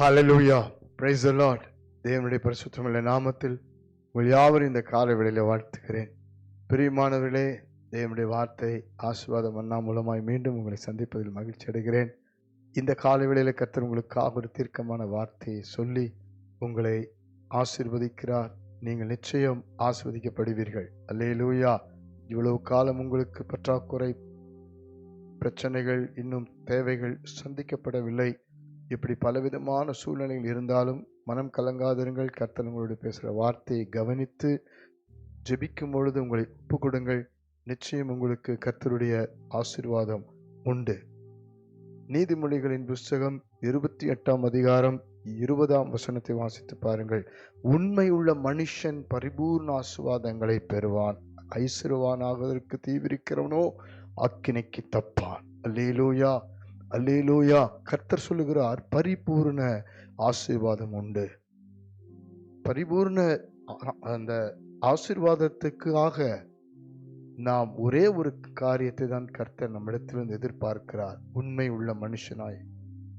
Hallelujah price the தேவனுடைய பரிசுத்தமுள்ள நாமத்தில் உங்கள் யாவரும் இந்த கால விலையில் வாழ்த்துக்கிறேன் பிரியமானவர்களே தேவனுடைய வார்த்தை ஆசீர்வாதம் அண்ணா மூலமாய் மீண்டும் உங்களை சந்திப்பதில் மகிழ்ச்சி அடைகிறேன். இந்த கால விலையில் கத்தர் உங்களுக்காக ஒரு தீர்க்கமான வார்த்தையை சொல்லி உங்களை ஆசிர்வதிக்கிறார். நீங்கள் நிச்சயம் ஆசிர்வதிக்கப்படுவீர்கள். அல்லே லூயா இவ்வளவு காலம் உங்களுக்கு பற்றாக்குறை பிரச்சனைகள் இன்னும் தேவைகள் சந்திக்கப்படவில்லை. இப்படி பலவிதமான சூழ்நிலைகள் இருந்தாலும் மனம் கலங்காதிருங்கள். கர்த்தர் உங்களோடு பேசுகிற வார்த்தையை கவனித்து ஜெபிக்கும் பொழுது உங்களை ஒப்பு கொடுங்கள் நிச்சயம் உங்களுக்கு கர்த்தருடைய ஆசீர்வாதம் உண்டு. நீதிமொழிகளின் புஸ்தகம் இருபத்தி எட்டாம் அதிகாரம் இருபதாம் வசனத்தை வாசித்து பாருங்கள். உண்மை உள்ள மனுஷன் பரிபூர்ண ஆசுவாதங்களை பெறுவான். ஐசிறுவானாவதற்கு தீவிரிக்கிறவனோ அக்கினைக்கு தப்பான். அல்லேலூயா. அல்லேலூயா. கர்த்தர் சொல்லுகிறார் பரிபூர்ண ஆசீர்வாதம் உண்டு. பரிபூர்ண அந்த ஆசீர்வாதத்துக்காக நாம் ஒரே ஒரு காரியத்தை தான் கர்த்தர் நம்மிடத்திலிருந்து எதிர்பார்க்கிறார். உண்மை உள்ள மனுஷனாய்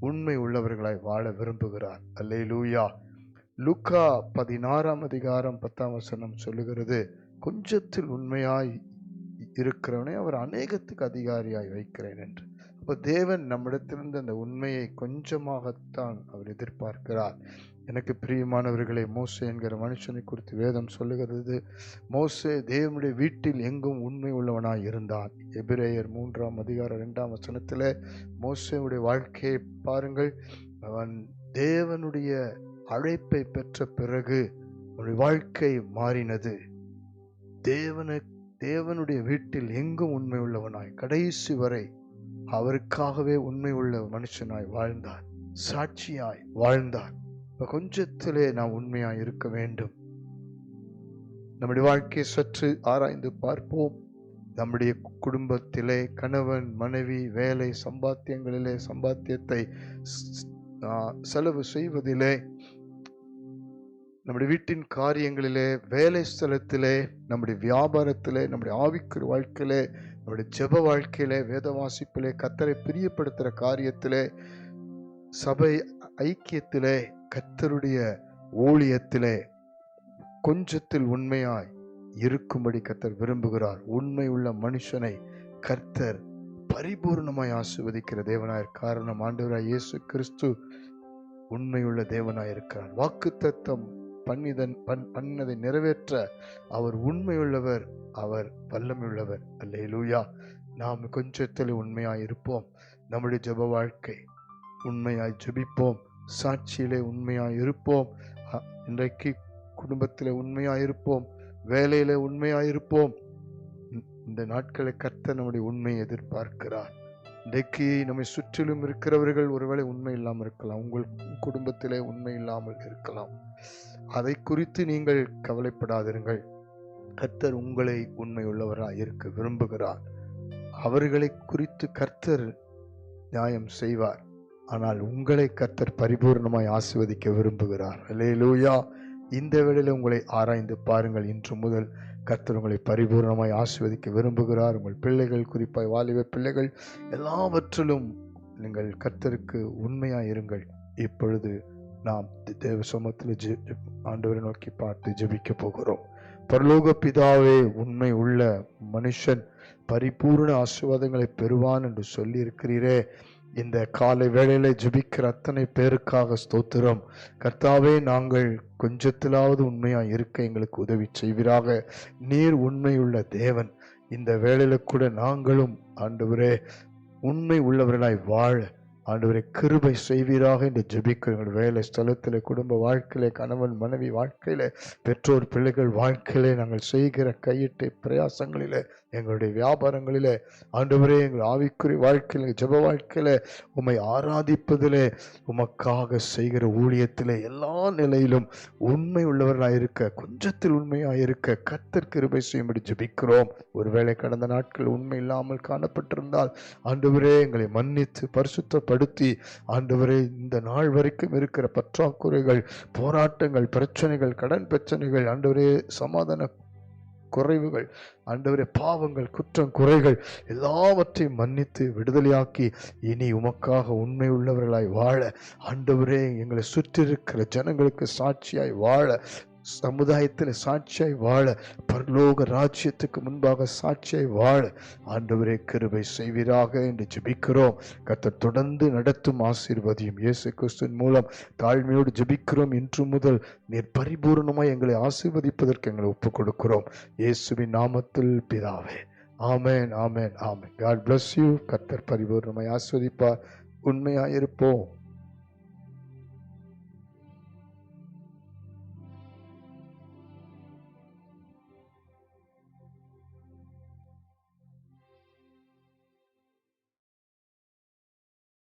உண்மை உள்ளவர்களாய் வாழ விரும்புகிறார். அல்லேலூயா. லுக்கா பதினாறாம் அதிகாரம் பத்தாம் வசனம் சொல்லுகிறது கொஞ்சத்தில் உண்மையாய் இருக்கிறவனை அவர் அநேகத்துக்கு அதிகாரியாய் வைக்கிறேன் என்று. அப்போ தேவன் நம்மிடத்திலிருந்து அந்த உண்மையை கொஞ்சமாகத்தான் அவர் எதிர்பார்க்கிறார். எனக்கு பிரியமானவர்களை மோசே என்கிற மனுஷனை குறித்து வேதம் சொல்லுகிறது. மோசே தேவனுடைய வீட்டில் எங்கும் உண்மை உள்ளவனாய் இருந்தான். எபிரேயர் மூன்றாம் அதிகார ரெண்டாம் வசனத்தில் மோசேவுடைய வாழ்க்கையை பாருங்கள். அவன் தேவனுடைய அழைப்பை பெற்ற பிறகு அவனுடைய வாழ்க்கை மாறினது. தேவனு தேவனுடைய வீட்டில் எங்கும் உண்மை உள்ளவனாய் கடைசி வரை அவருக்காகவே உண்மை உள்ள மனுஷனாய் வாழ்ந்தார் சாட்சியாய் வாழ்ந்தார். இப்ப கொஞ்சத்திலே நாம் உண்மையாய் இருக்க வேண்டும். நம்முடைய வாழ்க்கையை சற்று ஆராய்ந்து பார்ப்போம். நம்முடைய குடும்பத்திலே கணவன் மனைவி வேலை சம்பாத்தியங்களிலே சம்பாத்தியத்தை செலவு செய்வதிலே நம்முடைய வீட்டின் காரியங்களிலே வேலை ஸ்தலத்திலே நம்முடைய வியாபாரத்திலே நம்முடைய ஆவிக்குரிய வாழ்க்கையிலே நம்முடைய ஜெப வாழ்க்கையிலே வேத வாசிப்பிலே கத்தரை பிரியப்படுத்துகிற காரியத்திலே சபை ஐக்கியத்திலே கத்தருடைய ஊழியத்திலே கொஞ்சத்தில் உண்மையாய் இருக்கும்படி கத்தர் விரும்புகிறார். உண்மை உள்ள மனுஷனை கர்த்தர் பரிபூர்ணமாய் ஆசிர்வதிக்கிற தேவனாய் காரணம் ஆண்டவராய் இயேசு கிறிஸ்து உண்மையுள்ள தேவனாய் இருக்கிறார். வாக்குத்தத்தம் பண்ணிதன் பண் பண்ணதை நிறைவேற்ற அவர் உண்மையுள்ளவர் அவர் வல்லமையுள்ளவர். அல்லேலூயா. நாம் கொஞ்சத்தில் உண்மையாய் இருப்போம். நம்முடைய ஜெப வாழ்க்கை உண்மையாய் ஜபிப்போம். சாட்சியிலே உண்மையாய் இருப்போம். இன்றைக்கு குடும்பத்தில் உண்மையாய் இருப்போம். வேலையில உண்மையாய் இருப்போம். இந்த- நாட்களை கத்த நம்முடைய உண்மையை எதிர்பார்க்கிறார். இன்றைக்கு நம்மை சுற்றிலும் இருக்கிறவர்கள் ஒருவேளை உண்மை இல்லாமல் இருக்கலாம். உங்கள் குடும்பத்திலே உண்மை இல்லாமல் இருக்கலாம். அதை குறித்து நீங்கள் கவலைப்படாதிருங்கள். கர்த்தர் உங்களை உண்மையுள்ளவராக இருக்க விரும்புகிறார். அவர்களை குறித்து கர்த்தர் நியாயம் செய்வார். ஆனால் உங்களை கர்த்தர் பரிபூர்ணமாய் ஆசிர்வதிக்க விரும்புகிறார். அல்லேலூயா இந்த வேளையில் உங்களை ஆராய்ந்து பாருங்கள். இன்று முதல் கர்த்தர் உங்களை பரிபூர்ணமாய் ஆசிர்வதிக்க விரும்புகிறார். உங்கள் பிள்ளைகள் குறிப்பாய் வாலிப பிள்ளைகள் எல்லாவற்றிலும் நீங்கள் கர்த்தருக்கு உண்மையாக இருங்கள். இப்பொழுது நாம் தேவ சமத்தில் ஜெ- ஆண்டவரை நோக்கி பார்த்து ஜெபிக்க போகிறோம். பரலோக பிதாவே உண்மை உள்ள மனுஷன் பரிபூர்ண ஆசீர்வாதங்களை பெறுவான் என்று சொல்லி இருக்கிறீரே இந்த காலை வேளையில ஜபிக்கிற அத்தனை பேருக்காக ஸ்தோத்திரம். கர்த்தாவே நாங்கள் கொஞ்சத்திலாவது உண்மையா இருக்க எங்களுக்கு உதவி செய்வீராக. நீர் உண்மையுள்ள தேவன். இந்த வேளையில கூட நாங்களும் ஆண்டவரே உண்மை உள்ளவர்களாய் வாழ ஆண்டவரை கிருபை செய்வீராக. என்று ஜெபிக்கிறோம் எங்கள் வேலை ஸ்தலத்தில் குடும்ப வாழ்க்கையிலே கணவன் மனைவி வாழ்க்கையில் பெற்றோர் பிள்ளைகள் வாழ்க்கையிலே நாங்கள் செய்கிற கையிட்டு பிரயாசங்களிலே எங்களுடைய வியாபாரங்களிலே ஆண்டவரே எங்கள் ஆவிக்குரிய எங்கள் ஜெப வாழ்க்கையில் உம்மை ஆராதிப்பதிலே உமக்காக செய்கிற ஊழியத்திலே எல்லா நிலையிலும் உண்மை உள்ளவர்களாயிருக்க கொஞ்சத்தில் உண்மையாக இருக்க கர்த்தர் கிருபை செய்யும்படி ஜபிக்கிறோம். ஒருவேளை கடந்த நாட்கள் உண்மை இல்லாமல் காணப்பட்டிருந்தால் ஆண்டவரே எங்களை மன்னித்து பரிசுத்தப்படுத்தி ஆண்டவரே இந்த நாள் வரைக்கும் இருக்கிற பற்றாக்குறைகள் போராட்டங்கள் பிரச்சனைகள் கடன் பிரச்சனைகள் ஆண்டவரே சமாதான குறைவுகள் ஆண்டவரே பாவங்கள் குற்றம் குறைகள் எல்லாவற்றையும் மன்னித்து விடுதலையாக்கி இனி உமக்காக உண்மை உள்ளவர்களாய் வாழ ஆண்டவரே எங்களை சுற்றியிருக்கிற ஜனங்களுக்கு சாட்சியாய் வாழ சமுதாயத்தில் சாட்சியாய் வாழ பரலோக ராஜ்யத்துக்கு முன்பாக சாட்சியாய் வாழ ஆண்டவரே கிருபை செய்வீராக என்று ஜெபிக்கிறோம். கர்த்தர் தொடர்ந்து நடத்தும் ஆசீர்வதியும் இயேசு கிறிஸ்துவின் மூலம் தாழ்மையோடு ஜெபிக்கிறோம். இன்று முதல் நீர் பரிபூர்ணமாய் எங்களை ஆசீர்வதிப்பதற்கு எங்களை ஒப்புக் கொடுக்கிறோம் இயேசுவின் நாமத்தில் பிதாவே. ஆமேன் ஆமேன் ஆமேன். காட் பிளஸ் யூ கர்த்தர் பரிபூர்ணமாய் ஆஸ்வதிப்பார் உண்மையாயிருப்போம்